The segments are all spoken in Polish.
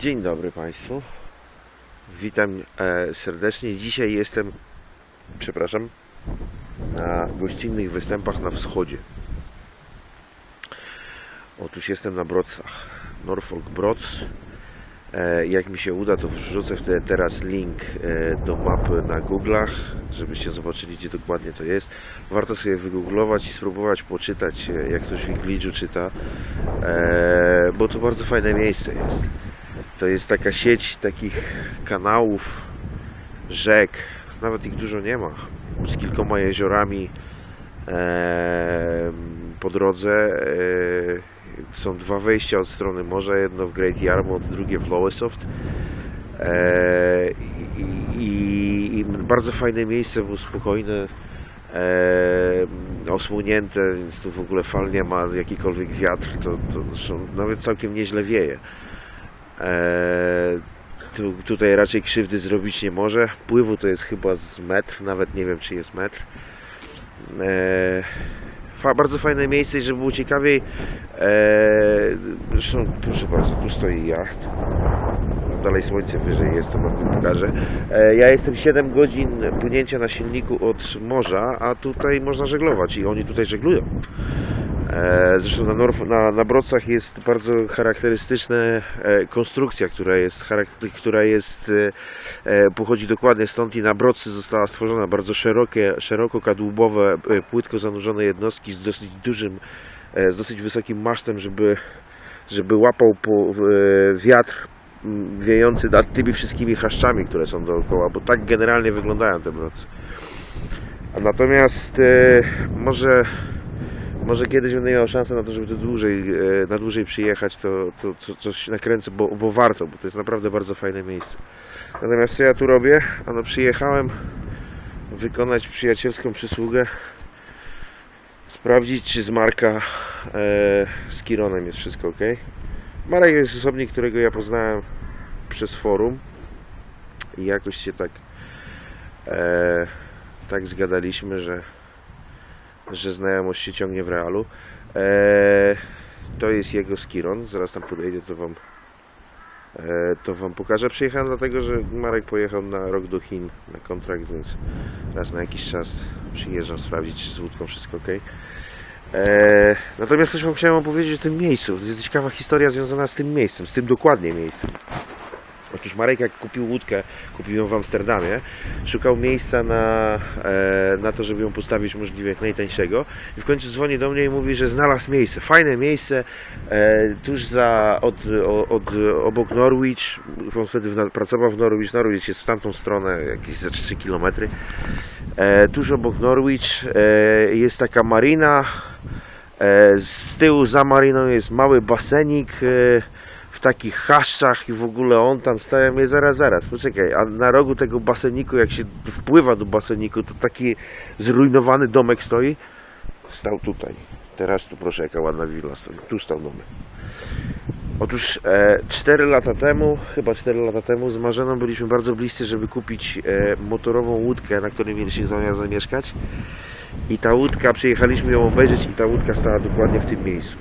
Dzień dobry Państwu. Witam e, serdecznie. Dzisiaj jestem, przepraszam, na gościnnych występach na wschodzie. Otóż jestem na Brodsach. Norfolk Brods. E, jak mi się uda, to wrzucę wtedy teraz link e, do mapy na Google'ach, żebyście zobaczyli, gdzie dokładnie to jest. Warto sobie wygooglować i spróbować poczytać, jak ktoś w Ingliczu czyta, bo to bardzo fajne miejsce jest. To jest taka sieć takich kanałów, rzek, nawet ich dużo nie ma, z kilkoma jeziorami e, po drodze. E, są dwa wejścia od strony morza, jedno w Great Yarmouth, drugie w Lowesoft. E, i, i, I bardzo fajne miejsce, było spokojne, e, osłonięte, więc tu w ogóle fal nie ma, jakikolwiek wiatr, to, to nawet całkiem nieźle wieje. Eee, tu, tutaj raczej krzywdy zrobić nie może. Pływu to jest chyba z metr, nawet nie wiem czy jest metr. Eee, fa, bardzo fajne miejsce żeby było ciekawiej. Eee, zresztą proszę bardzo, tu stoi jacht. Dalej słońce wyżej jest, to wam pokażę. Eee, ja jestem 7 godzin płynięcia na silniku od morza, a tutaj można żeglować i oni tutaj żeglują. E, Zresztą na, Norf, na, na Brodcach jest bardzo charakterystyczna e, konstrukcja, która jest, która jest e, pochodzi dokładnie stąd i na Brodcy została stworzona bardzo szerokie, szeroko kadłubowe, płytko zanurzone jednostki z dosyć dużym, z dosyć wysokim masztem, żeby, żeby łapał po, wiatr wiejący nad tymi wszystkimi chaszczami, które są dookoła, bo tak generalnie wyglądają te Brodce. A Natomiast może może kiedyś będę miał szansę na to, żeby to dłużej, e, na dłużej przyjechać, to, to, to coś nakręcę, bo, bo warto, bo to jest naprawdę bardzo fajne miejsce. Natomiast co ja tu robię? Ano przyjechałem wykonać przyjacielską przysługę, sprawdzić czy z Marka e, z Kironem jest wszystko ok. Marek jest osobnik, którego ja poznałem przez forum i jakoś się tak e, tak zgadaliśmy, że że znajomość się ciągnie w realu. Eee, to jest jego Skiron, zaraz tam podejdę, to wam, eee, to wam pokażę. Przyjechałem dlatego, że Marek pojechał na rok do Chin na kontrakt, więc raz na jakiś czas przyjeżdżam sprawdzić, czy z łódką wszystko ok. Eee, natomiast coś wam chciałem opowiedzieć o tym miejscu. Jest ciekawa historia związana z tym miejscem, z tym dokładnie miejscem. Otóż Marek jak kupił łódkę, kupił ją w Amsterdamie, szukał miejsca na, e, na to, żeby ją postawić możliwie jak najtańszego. I w końcu dzwoni do mnie i mówi, że znalazł miejsce, fajne miejsce, e, tuż za, od, o- od, obok Norwich, on wtedy pracował w Norwich, Norwich jest w tamtą stronę, jakieś ze 3 km, tuż obok Norwich e, jest taka marina, z tyłu za mariną jest mały basenik, w takich chaszczach i w ogóle on tam stał, ja mówię, zaraz, zaraz, poczekaj, a na rogu tego baseniku, jak się wpływa do baseniku, to taki zrujnowany domek stoi, stał tutaj. Teraz tu proszę, jaka ładna willa stoi, tu stał domek. Otóż e, 4 lata temu, chyba 4 lata temu z Marzeną byliśmy bardzo bliscy, żeby kupić e, motorową łódkę, na której mieliśmy zamiar zamieszkać i ta łódka, przyjechaliśmy ją obejrzeć i ta łódka stała dokładnie w tym miejscu.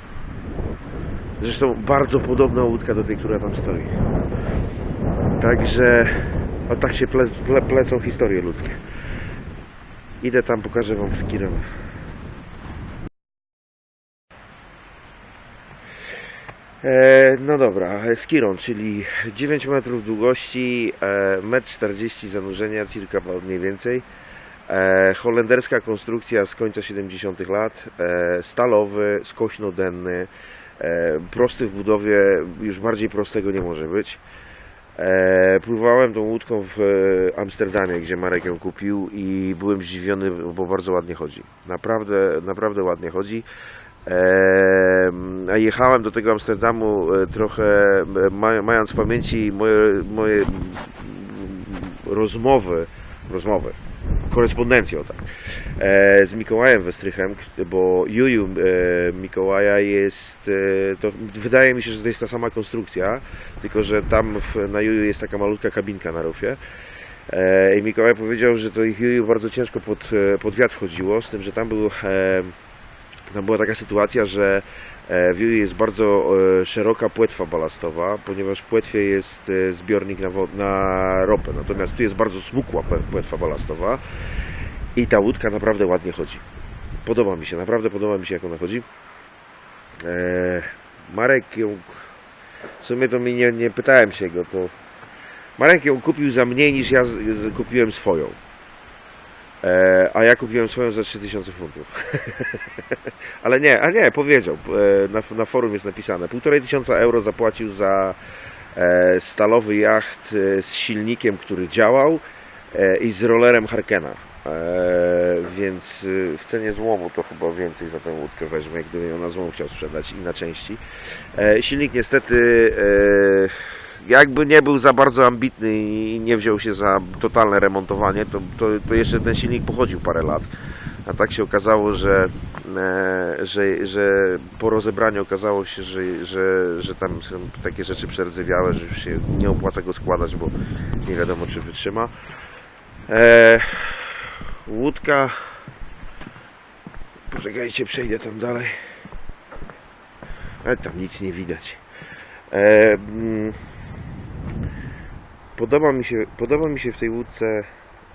Zresztą bardzo podobna łódka do tej, która tam stoi. Także o tak się ple, ple, plecą historie ludzkie. Idę tam, pokażę wam z Kirem. E, no dobra, Skiron, czyli 9 metrów długości, e, 1,40 m zanurzenia, cirka mniej więcej. E, holenderska konstrukcja z końca 70 lat, e, stalowy, skośnodenny, prosty w budowie, już bardziej prostego nie może być. E, pływałem tą łódką w e, Amsterdamie, gdzie Marek ją kupił i byłem zdziwiony, bo bardzo ładnie chodzi. Naprawdę, naprawdę ładnie chodzi. E, a jechałem do tego Amsterdamu e, trochę e, ma, mając w pamięci moje, moje rozmowy, rozmowy, korespondencję o tak, e, z Mikołajem Westrychem, bo Juju e, Mikołaja jest, e, to wydaje mi się, że to jest ta sama konstrukcja, tylko że tam w, na Juju jest taka malutka kabinka na rufie. I Mikołaj powiedział, że to ich Juju bardzo ciężko pod, pod wiatr chodziło, z tym, że tam był tam była taka sytuacja, że w Jui jest bardzo e, szeroka płetwa balastowa, ponieważ w płetwie jest e, zbiornik na, na ropę, natomiast tu jest bardzo smukła płe- płetwa balastowa i ta łódka naprawdę ładnie chodzi. Podoba mi się, naprawdę podoba mi się jak ona chodzi. E, Marek ją, w sumie to mi nie, nie pytałem się go, to Marek ją kupił za mniej niż ja kupiłem swoją. E, a ja kupiłem swoją za 3000 funtów. Ale nie, a nie, powiedział. E, na, na forum jest napisane. Półtorej tysiąca euro zapłacił za e, stalowy jacht z silnikiem, który działał i z rollerem Harkena. Więc w cenie złomu to chyba więcej za tę łódkę weźmie, gdyby ją na złom chciał sprzedać i na części. Silnik niestety jakby nie był za bardzo ambitny i nie wziął się za totalne remontowanie, to, to, to jeszcze ten silnik pochodził parę lat. A tak się okazało, że, e, że, że po rozebraniu okazało się, że, że, że tam są takie rzeczy przerdzewiałe, że już się nie opłaca go składać, bo nie wiadomo czy wytrzyma. E, łódka. Poczekajcie, przejdę tam dalej. Ale tam nic nie widać. E, mm, podoba mi się, podoba mi się w tej łódce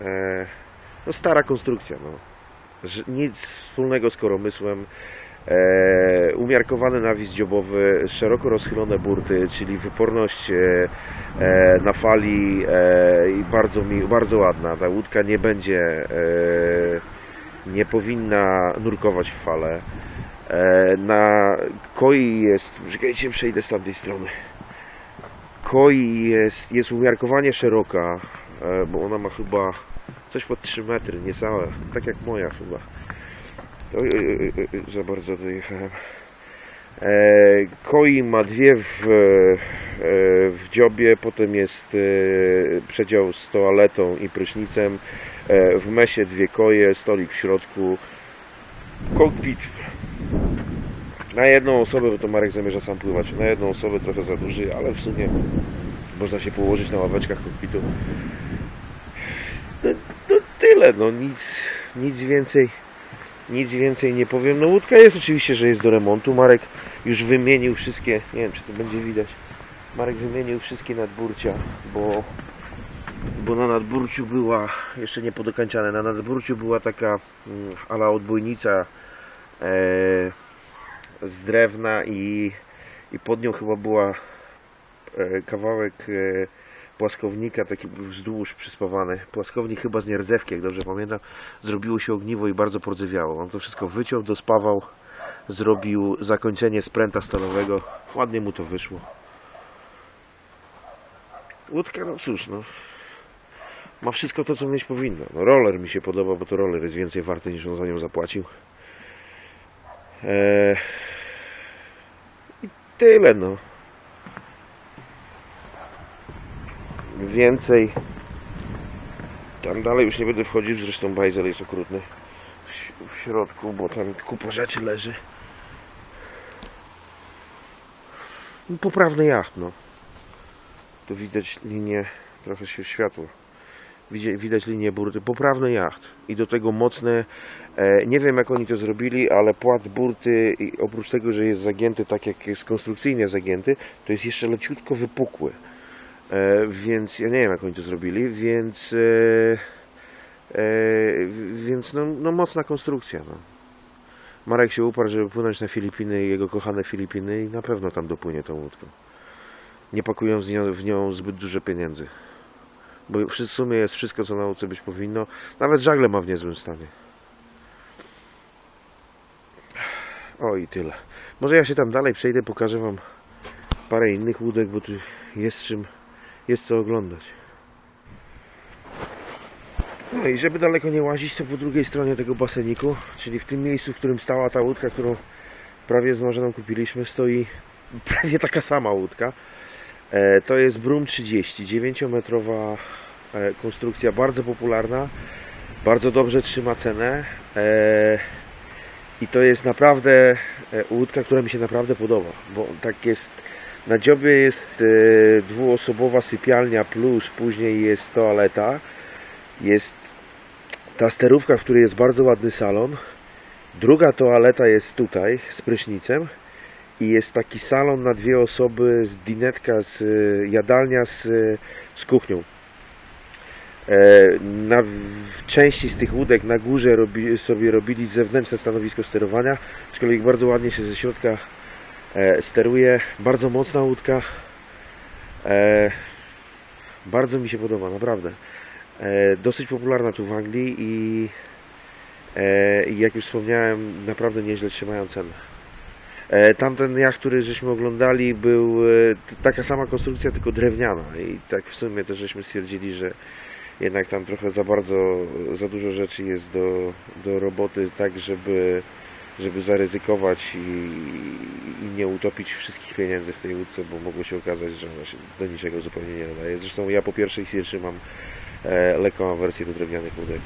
e, no stara konstrukcja, no. Nic wspólnego z koromysłem. E, umiarkowany nawis dziobowy, szeroko rozchylone burty, czyli wyporność e, e, na fali e, i bardzo, mi, bardzo ładna. Ta łódka nie będzie, e, nie powinna nurkować w fale. E, na koi jest, czekajcie, przejdę z tamtej strony. Koi jest, jest umiarkowanie szeroka, e, bo ona ma chyba coś pod 3 metry, niecałe, tak jak moja chyba. Oj, oj, oj, za bardzo dojechałem. E, koi ma dwie w, e, w dziobie, potem jest przedział z toaletą i prysznicem, w mesie dwie koje, stolik w środku, kokpit na jedną osobę, bo to Marek zamierza sam pływać, na jedną osobę trochę za duży, ale w sumie można się położyć na ławeczkach kokpitu. No, no tyle, no nic, nic więcej, nic więcej nie powiem. No łódka jest oczywiście, że jest do remontu. Marek już wymienił wszystkie, nie wiem czy to będzie widać, Marek wymienił wszystkie nadburcia, bo, bo na nadburciu była, jeszcze nie podokańczane, na nadburciu była taka mm, ala odbójnica e, z drewna i, i pod nią chyba była e, kawałek e, płaskownika taki wzdłuż przyspawany. Płaskownik chyba z nierdzewki, jak dobrze pamiętam. Zrobiło się ogniwo i bardzo pordzewiało. On to wszystko wyciął, dospawał, zrobił zakończenie spręta stalowego. Ładnie mu to wyszło. Łódka, no cóż, no. Ma wszystko to, co mieć powinno. No, roller mi się podoba, bo to roller jest więcej warty niż on za nią zapłacił. Eee, I tyle, no. Więcej. Tam dalej już nie będę wchodził, zresztą bajzel jest okrutny. W, środku, bo tam kupa rzeczy leży. Poprawny jacht, no. Tu widać linię, trochę się światło. Widać linię burty. Poprawny jacht. I do tego mocne. E, nie wiem jak oni to zrobili, ale płat burty, oprócz tego, że jest zagięty tak jak jest konstrukcyjnie zagięty, to jest jeszcze leciutko wypukły. E, więc ja nie wiem jak oni to zrobili, więc. E, więc no, no mocna konstrukcja. No. Marek się uparł, żeby płynąć na Filipiny jego kochane Filipiny i na pewno tam dopłynie tą łódką. Nie pakując w nią, zbyt duże pieniędzy. Bo w sumie jest wszystko, co na łódce być powinno. Nawet żagle ma w niezłym stanie. O i tyle. Może ja się tam dalej przejdę, pokażę Wam parę innych łódek, bo tu jest czym, jest co oglądać. No i żeby daleko nie łazić, to po drugiej stronie tego baseniku, czyli w tym miejscu, w którym stała ta łódka, którą prawie z Marzeną kupiliśmy, stoi prawie taka sama łódka. E, To jest Brum 30, 9-metrowa e, konstrukcja, bardzo popularna, bardzo dobrze trzyma cenę e, i to jest naprawdę e, łódka, która mi się naprawdę podoba, bo tak jest, na dziobie jest dwuosobowa sypialnia plus później jest toaleta, jest ta sterówka, w której jest bardzo ładny salon Druga toaleta jest tutaj z prysznicem i jest taki salon na dwie osoby z dinetka, z y, jadalnia z, y, z kuchnią. E, Na w części z tych łódek na górze robi, sobie robili zewnętrzne stanowisko sterowania, aczkolwiek bardzo ładnie się ze środka e, steruje. Bardzo mocna łódka. E, bardzo mi się podoba, naprawdę. E, dosyć popularna tu w Anglii i, e, jak już wspomniałem, naprawdę nieźle trzymają cenę. E, tamten jacht, który żeśmy oglądali, był e, taka sama konstrukcja, tylko drewniana i tak w sumie też żeśmy stwierdzili, że jednak tam trochę za bardzo, za dużo rzeczy jest do, do roboty, tak żeby, żeby zaryzykować i, i nie utopić wszystkich pieniędzy w tej łódce, bo mogło się okazać, że ona się do niczego zupełnie nie nadaje. Zresztą ja po pierwszej sierszy mam e, lekką awersję do drewnianych łódek.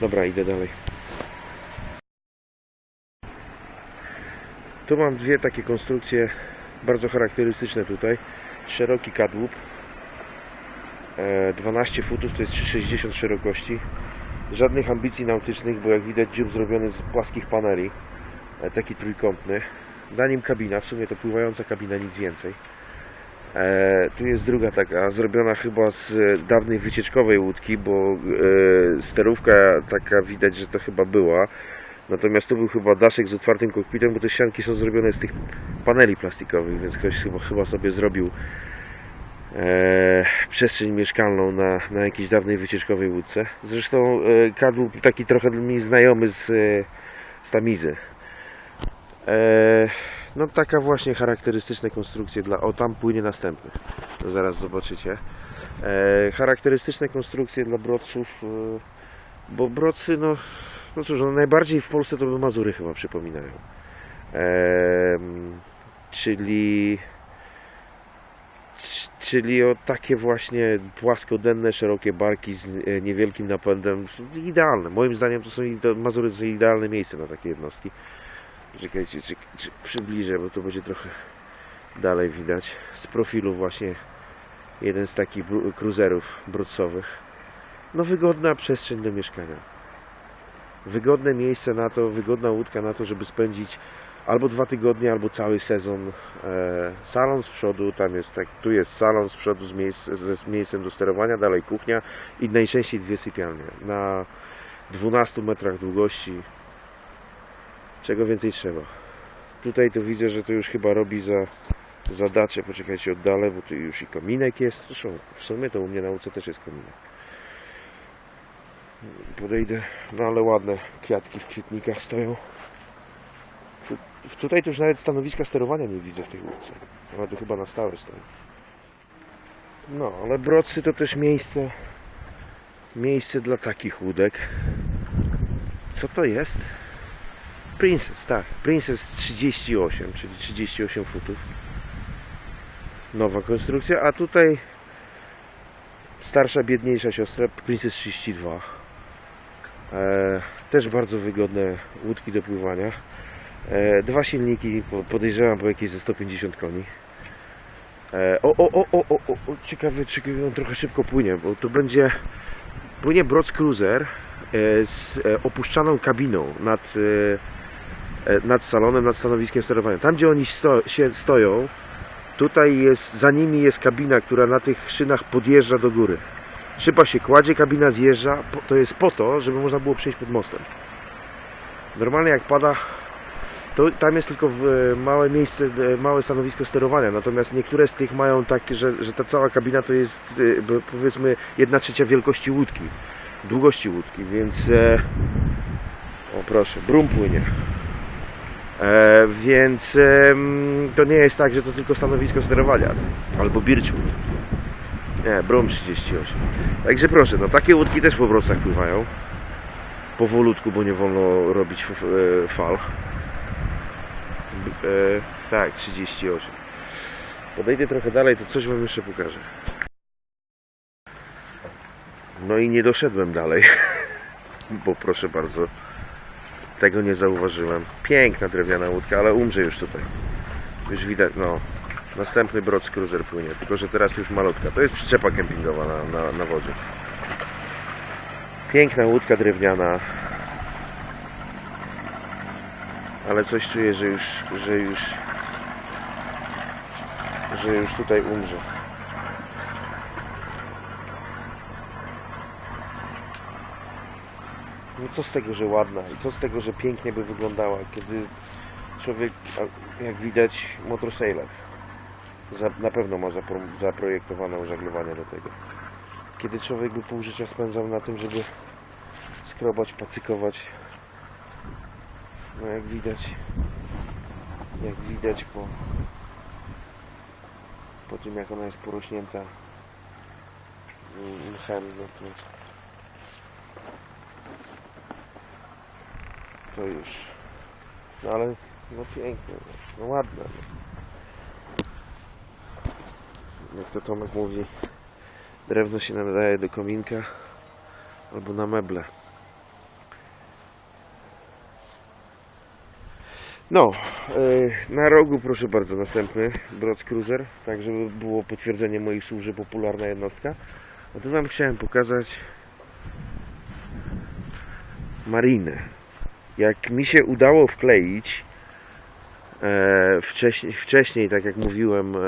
Dobra, idę dalej. Tu mam dwie takie konstrukcje bardzo charakterystyczne tutaj. Szeroki kadłub, e, 12 futów to jest 60 szerokości. Żadnych ambicji nautycznych, bo jak widać dziób zrobiony z płaskich paneli, e, taki trójkątny. Na nim kabina, w sumie to pływająca kabina, nic więcej. E, tu jest druga taka, zrobiona chyba z e, dawnej wycieczkowej łódki, bo e, sterówka taka widać, że to chyba była. Natomiast tu był chyba daszek z otwartym kokpitem, bo te ścianki są zrobione z tych paneli plastikowych, więc ktoś chyba, chyba sobie zrobił e, przestrzeń mieszkalną na, na jakiejś dawnej wycieczkowej łódce. Zresztą e, kadłub taki trochę mi znajomy z, e, z Tamizy. E, no taka właśnie charakterystyczne konstrukcje dla... O, tam płynie następny. To zaraz zobaczycie. E, charakterystyczne konstrukcje dla brodców, e, bo brodcy, no, no cóż, no najbardziej w Polsce to by Mazury chyba przypominają. Czyli czyli o takie właśnie płaskodenne, szerokie barki z e, niewielkim napędem idealne. Moim zdaniem to są Mazury to idealne miejsce na takie jednostki. Czekajcie, czy, czy przybliżę, bo to będzie trochę dalej widać. Z profilu właśnie jeden z takich cruiserów brudcowych. No wygodna przestrzeń do mieszkania. Wygodne miejsce na to, wygodna łódka na to, żeby spędzić albo dwa tygodnie, albo cały sezon. E, salon z przodu, tam jest tak, tu jest salon z przodu z, miejsc, z miejscem do sterowania, dalej kuchnia i najczęściej dwie sypialnie. Na 12 metrach długości. Czego więcej trzeba? Tutaj to widzę, że to już chyba robi za, za dacze. Poczekajcie, oddalę, bo tu już i kominek jest. Zresztą w sumie to u mnie na łódce też jest kominek. Podejdę, no ale ładne kwiatki w kwietnikach stoją. Tu, tutaj to już nawet stanowiska sterowania nie widzę w tej łódce. Ona tu chyba na stałe stoi. No, ale Brodsy to też miejsce miejsce dla takich łódek. Co to jest? Princess, tak. Princess 38, czyli 38 futów. Nowa konstrukcja, a tutaj starsza, biedniejsza siostra Princess 32. E, też bardzo wygodne łódki do pływania. E, dwa silniki, po- podejrzewam po jakieś ze 150 koni. E, o, o, o, o, o, o, ciekawe, czy on trochę szybko płynie, bo to będzie płynie Brods Cruiser z opuszczaną kabiną nad, nad salonem, nad stanowiskiem sterowania. Tam, gdzie oni sto, się stoją, tutaj jest, za nimi jest kabina, która na tych szynach podjeżdża do góry. Szyba się kładzie, kabina zjeżdża. To jest po to, żeby można było przejść pod mostem. Normalnie jak pada, to tam jest tylko e, małe miejsce, e, małe stanowisko sterowania. Natomiast niektóre z tych mają takie, że, że ta cała kabina to jest e, powiedzmy jedna trzecia wielkości łódki, długości łódki, więc e, o proszę, brum płynie. E, więc em, to nie jest tak, że to tylko stanowisko sterowania albo Birchwood. Nie, Brum 38. Także proszę, no takie łódki też po brocach pływają. Powolutku, bo nie wolno robić e, fal. E, tak, 38. Podejdę trochę dalej, to coś Wam jeszcze pokażę. No i nie doszedłem dalej, bo proszę bardzo, tego nie zauważyłem. Piękna drewniana łódka, ale umrze już tutaj. Już widać, no, następny Brods Cruiser płynie, tylko że teraz już malutka. To jest przyczepa kempingowa na, na, na wodzie. Piękna łódka drewniana. ale coś czuję, że już, że już, że już tutaj umrze. No co z tego, że ładna i co z tego, że pięknie by wyglądała, kiedy człowiek, jak widać, motorsailor za, na pewno ma zapro, zaprojektowane żaglowanie do tego. Kiedy człowiek by pół życia spędzał na tym, żeby skrobać, pacykować, no jak widać, jak widać po, po tym jak ona jest porośnięta mm, mchem, no to to już no ale no piękne, no ładne no. Jak to Tomek mówi drewno się nadaje do kominka albo na meble No, e, na rogu proszę bardzo, następny Broc Cruiser, tak żeby było potwierdzenie moich słów, że popularna jednostka. A tu Wam chciałem pokazać marinę. Jak mi się udało wkleić e, wcześniej, wcześniej, tak jak mówiłem, e,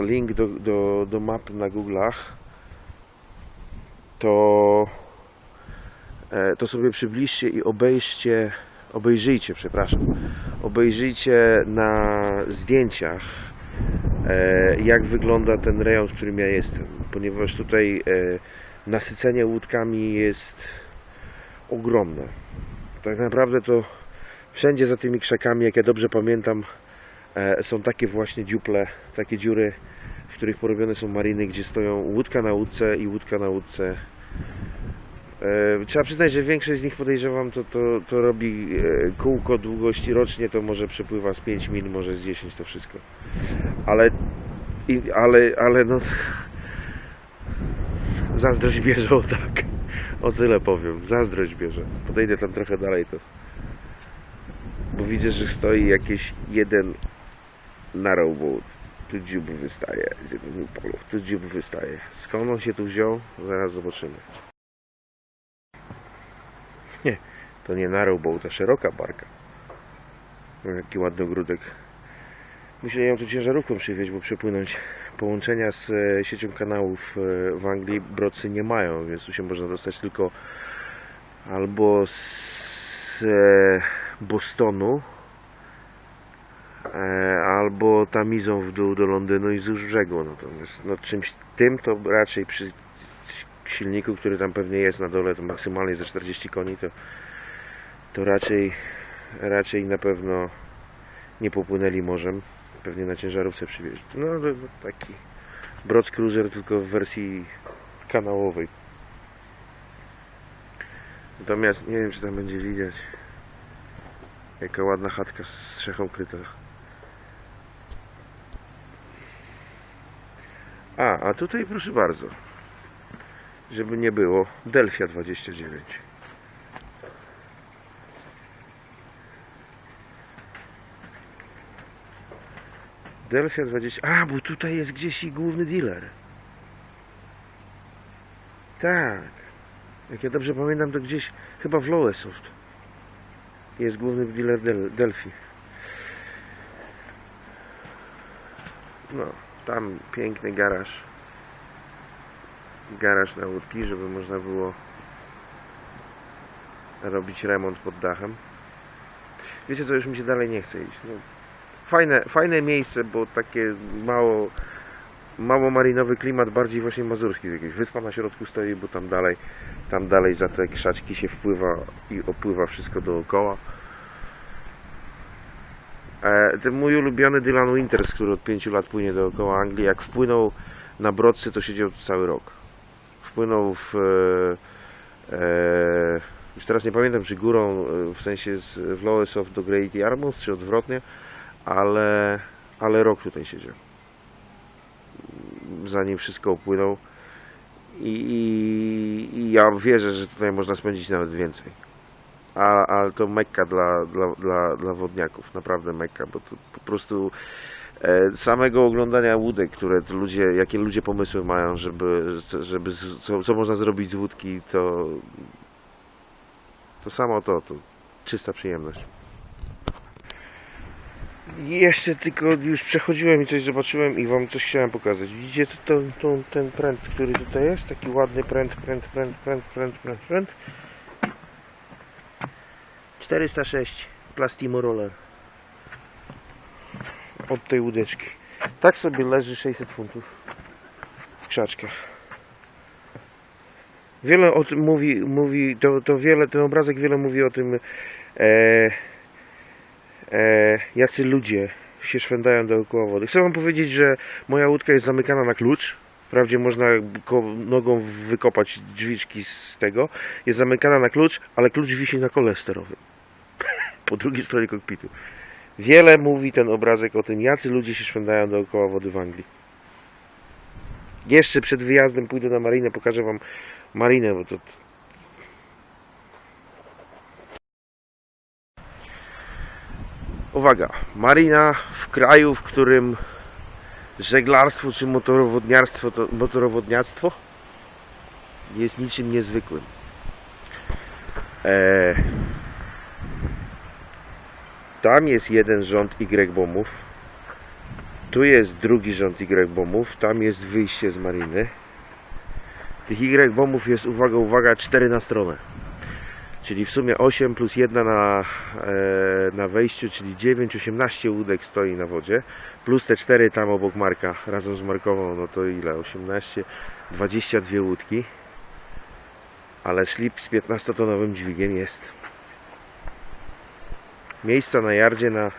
link do, do, do map na Google'ach, to, e, to sobie przybliżcie i obejrzcie obejrzyjcie, przepraszam, obejrzyjcie na zdjęciach, e, jak wygląda ten rejon, w którym ja jestem, ponieważ tutaj e, nasycenie łódkami jest ogromne. Tak naprawdę to wszędzie za tymi krzakami, jak ja dobrze pamiętam, są takie właśnie dziuple, takie dziury, w których porobione są mariny, gdzie stoją łódka na łódce i łódka na łódce. E, Trzeba przyznać, że większość z nich podejrzewam to, to, to robi e, kółko długości rocznie, to może przepływa z 5 mil, może z 10 to wszystko. Ale, ale, ale no zazdrość bierze o tak. O tyle powiem, zazdrość bierze. Podejdę tam trochę dalej to. Bo widzę, że stoi jakieś jeden narrowboat. Tu dziób wystaje. Tu dziób wystaje. Skąd on się tu wziął? Zaraz zobaczymy. Nie, to nie narrowboat, to szeroka barka. No, Jaki ładny ogródek. Muszę ją tu ciężarówką przywieźć, bo przepłynąć. Połączenia z e, siecią kanałów e, w Anglii Brocy nie mają, więc tu się można dostać tylko albo z e, Bostonu, albo tamizą w dół do Londynu i wzdłuż brzegu. Natomiast no, czymś tym to raczej przy silniku, który tam pewnie jest na dole, to maksymalnie za 40 koni, to, to raczej, raczej na pewno nie popłynęli morzem. Pewnie na ciężarówce przywieźli. No, taki Broc Cruiser, tylko w wersji kanałowej. Natomiast nie wiem, czy tam będzie widać jaka ładna chatka z strzechą kryta. A, a tutaj proszę bardzo żeby nie było Delfia 29 Delfia 20 a bo tutaj jest gdzieś i główny dealer. Tak. Jak ja dobrze pamiętam to gdzieś chyba w Lowesoft jest główny dealer Del Delphi no tam piękny garaż garaż na łódki, żeby można było robić remont pod dachem. Wiecie co, już mi się dalej nie chce iść. No, fajne, fajne miejsce, bo takie mało, mało marinowy klimat, bardziej właśnie mazurski. Jakaś wyspa na środku stoi, bo tam dalej, tam dalej za te krzaczki się wpływa i opływa wszystko dookoła. E, ten mój ulubiony Dylan Winters, który od 5 lat płynie dookoła Anglii, jak wpłynął na Brodcy, to siedział cały rok wpłynął w. E, e, już teraz nie pamiętam, czy górą, e, w sensie z, w Lowesoft do Great Yarmouth, czy odwrotnie, ale, ale rok tutaj siedział. Zanim wszystko upłynął. I, i, I ja wierzę, że tutaj można spędzić nawet więcej. A, ale to mekka dla, dla, dla, dla wodniaków, naprawdę mekka, bo to po prostu e, samego oglądania łódek, które ludzie, jakie ludzie pomysły mają, żeby, żeby co, co można zrobić z łódki, to to samo to, to czysta przyjemność. Jeszcze tylko już przechodziłem i coś zobaczyłem i wam coś chciałem pokazać. Widzicie to, to, to, ten pręt, który tutaj jest? Taki ładny pręt, pręt, pręt, pręt, pręt, pręt, pręt. 406 Plastimo Roller. Od tej łódeczki. Tak sobie leży 600 funtów w krzaczkach. Wiele o tym mówi, mówi to, to wiele, ten obrazek wiele mówi o tym, e, e, jacy ludzie się szwędają dookoła wody. Chcę wam powiedzieć, że moja łódka jest zamykana na klucz. Wprawdzie można nogą wykopać drzwiczki z tego. Jest zamykana na klucz, ale klucz wisi na kole sterowym. Po drugiej stronie kokpitu. Wiele mówi ten obrazek o tym, jacy ludzie się szwędają dookoła wody w Anglii. Jeszcze przed wyjazdem pójdę na marinę, pokażę wam marinę, bo to... Uwaga, marina w kraju, w którym żeglarstwo czy motorowodniarstwo, to motorowodniactwo jest niczym niezwykłym. Eee, tam jest jeden rząd Y-bombów. Tu jest drugi rząd Y-bombów. Tam jest wyjście z mariny. Tych Y-bombów jest, uwaga, uwaga, 4 na stronę. Czyli w sumie 8 plus 1 na, e, na wejściu, czyli 9, 18 łódek stoi na wodzie. Plus te 4 tam obok Marka, razem z Markową, no to ile? 18, 22 łódki. Ale slip z 15-tonowym dźwigiem jest. Miejsca na jardzie na...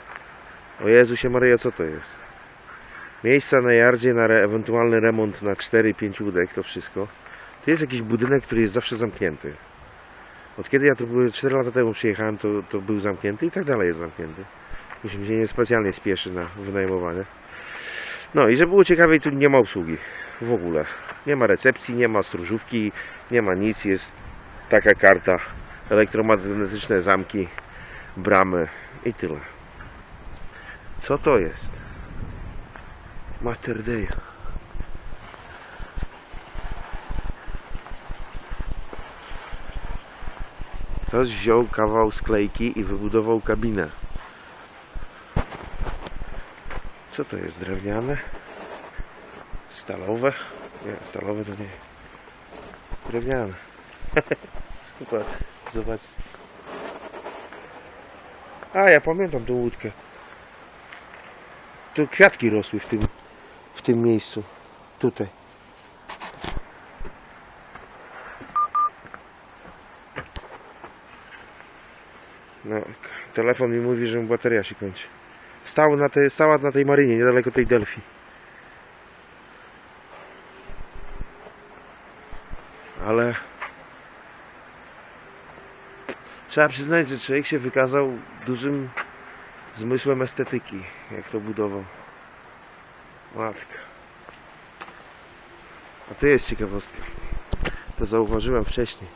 O Jezusie Maryja, co to jest? Miejsca na jardzie na re... ewentualny remont na 4-5 łódek, to wszystko. To jest jakiś budynek, który jest zawsze zamknięty. Od kiedy ja tu byłem 4 lata temu przyjechałem, to, to był zamknięty i tak dalej jest zamknięty. Myśmy się niespecjalnie spieszy na wynajmowanie. No i żeby było ciekawiej, tu nie ma obsługi. W ogóle. Nie ma recepcji, nie ma stróżówki, nie ma nic. Jest taka karta, elektromagnetyczne zamki, bramy i tyle. Co to jest? Mater Dei. Ktoś wziął kawał sklejki i wybudował kabinę. Co to jest? Drewniane? Stalowe? Nie, stalowe to nie. Drewniane. Super. Zobacz. A, ja pamiętam tą łódkę. Tu kwiatki rosły w tym, w tym miejscu. Tutaj. No, telefon mi mówi, że mu bateria się kończy. Stał na tej, stała na tej marynie, niedaleko tej Delphi. Ale trzeba przyznać, że człowiek się wykazał dużym zmysłem estetyki, jak to budował. Matka. A to jest ciekawostka. To zauważyłem wcześniej.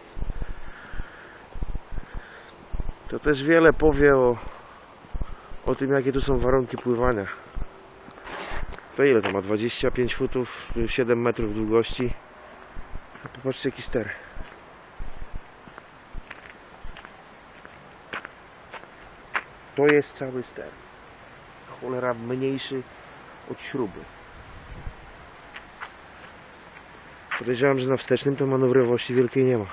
To też wiele powie o, o tym, jakie tu są warunki pływania. To ile to ma? 25 futów, 7 metrów długości. A popatrzcie jaki ster. To jest cały ster. Cholera mniejszy od śruby. Podejrzewam, że na wstecznym to manewrowości wielkiej nie ma.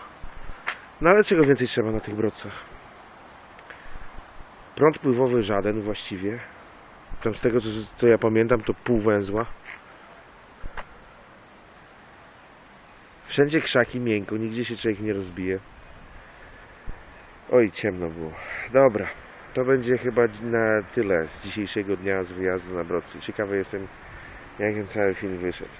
No ale czego więcej trzeba na tych brodcach? Prąd pływowy żaden właściwie. Tam z tego co, co ja pamiętam to pół węzła. Wszędzie krzaki miękko, nigdzie się człowiek nie rozbije. Oj, ciemno było. Dobra, to będzie chyba na tyle z dzisiejszego dnia z wyjazdu na Brodcy. Ciekawy jestem, jak ten cały film wyszedł.